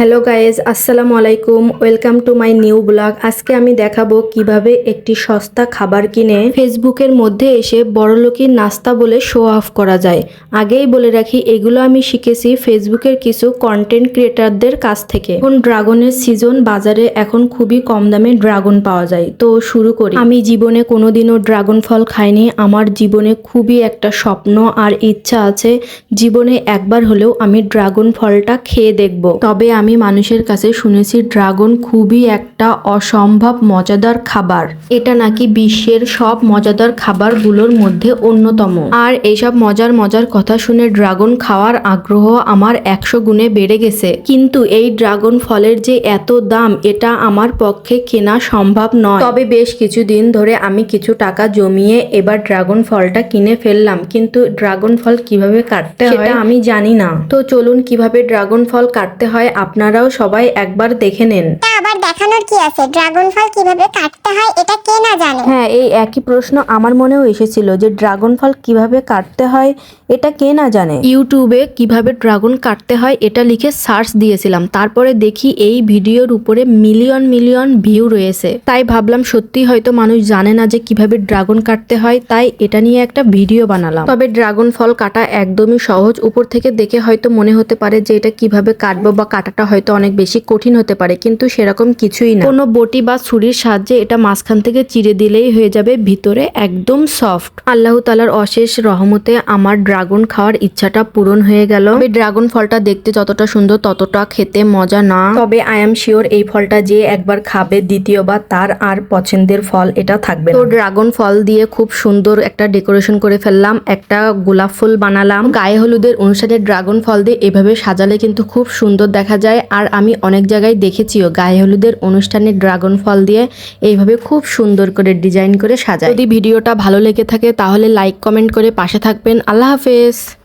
Hello guys আসসালামু আলাইকুম। Welcome to my new blog. আজকে আমি দেখাবো কীভাবে একটি সস্তা খাবার কিনে ফেসবুকের মধ্যে এসে বড়লোকির নাস্তা বলে শো অফ করা যায়। আগেই বলে রাখি, এগুলো আমি শিখেছি ফেসবুকের কিছু কন্টেন্ট ক্রিয়েটারদের কাছ থেকে। এখন ড্রাগনের সিজন বাজারে এখন খুবই কম দামে ড্রাগন পাওয়া যায়। তো শুরু করি। আমি জীবনে কোনোদিনও ড্রাগন ফল খাইনি। আমার জীবনে খুবই একটা স্বপ্ন আর ইচ্ছা আছে, জীবনে একবার হলেও আমি ড্রাগন ফলটা খেয়ে দেখব। তবে আমি মানুষের কাছে শুনেছি ড্রাগন খুবই একটা অসম্ভব মজাদার খাবার। এটা নাকি বিশ্বের সব মজাদার খাবারগুলোর মধ্যে অন্যতম। আর এইসব মজার মজার কথা শুনে ড্রাগন খাওয়ার আগ্রহ আমার একশো গুণে বেড়ে গেছে। কিন্তু এই ড্রাগন ফলের যে এত দাম এটা আমার পক্ষে কেনা সম্ভব নয়। তবে বেশ কিছুদিন ধরে আমি কিছু টাকা জমিয়ে এবার ড্রাগন ফলটা কিনে ফেললাম। কিন্তু ড্রাগন ফল কীভাবে কাটতে হয় আমি জানি না। তো চলুন কীভাবে ড্রাগন ফল কাটতে হয় আপনারাও সবাই একবার দেখে নেন। দেখানোর কি আছে? ড্রাগন ফল কীভাবে কাটতে হয় এটা কে না জানে। হ্যাঁ এই একই প্রশ্ন আমার মনেও এসেছিল যে ড্রাগন ফল কীভাবে কাটতে হয় এটা কে না জানে। ইউটিউবে কীভাবে ড্রাগন কাটতে হয় এটা লিখে সার্চ দিয়েছিলাম। তারপরে দেখি এই ভিডিওর উপরে মিলিয়ন মিলিয়ন ভিউ রয়েছে। তাই ভাবলাম সত্যি হয়তো মানুষ জানে না যে কীভাবে ড্রাগন কাটতে হয় তাই এটা নিয়ে একটা ভিডিও বানালাম। তবে ড্রাগন ফল কাটা একদমই সহজ। উপর থেকে দেখে হয়তো মনে হতে পারে যে এটা কীভাবে কাটবো বা কাটাটা হয়তো অনেক বেশি কঠিন হতে পারে কিন্তু সেরকম কিছুই না। কোনো বটি বা ছুরির সাহায্যে এটা মাঝখান থেকে চিড়ে দিলেই হয়ে যাবে, ভিতরে একদম সফট। আল্লাহ তালার অশেষ রহমতে আমার ড্রাগন খাওয়ার ইচ্ছাটা পূরণ হয়ে গেল। তবে ড্রাগন ফলটা দেখতে যতটা সুন্দর, ততটা খেতে মজা না। তবে আই এম শিওর এই ফলটা যে একবার খাবে দ্বিতীয়বার, তার আর পছন্দের ফল এটা থাকবে তো ড্রাগন ফল দিয়ে খুব সুন্দর একটা ডেকোরেশন করে ফেললাম, একটা গোলাপ ফুল বানালাম। গায়ে হলুদের অনুষ্ঠানে ড্রাগন ফল দিয়ে এভাবে সাজালে কিন্তু খুব সুন্দর দেখা যায়। আর আমি অনেক জায়গায় দেখেছিও গায়ে হলুদের অনুষ্ঠানে ড্রাগন ফল দিয়ে এইভাবে খুব সুন্দর করে ডিজাইন করে সাজায় যদি ভিডিওটা ভালো লেগে থাকে তাহলে লাইক, কমেন্ট করে পাশে থাকবেন। আল্লাহ হাফেজ।